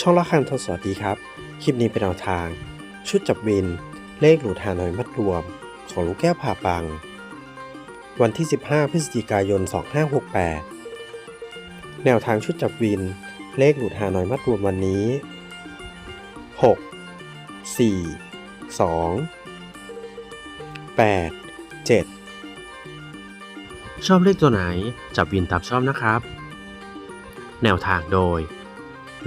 ช่องละคันทดสวัสดีครับ คลิปนี้เป็นแนวทาง ชุดจับวิน เลขหลุดหาหน่อยมัดรวม ของลูกแก้วผ่าปัง วันที่ 15 พฤศจิกายน 2568 แนวทางชุดจับวิน เลขหลุดหาหน่อยมัดรวมวันนี้ 6 4 2 8 7ชอบเลขตัวไหน จับวินตามชอบนะครับ แนวทางโดย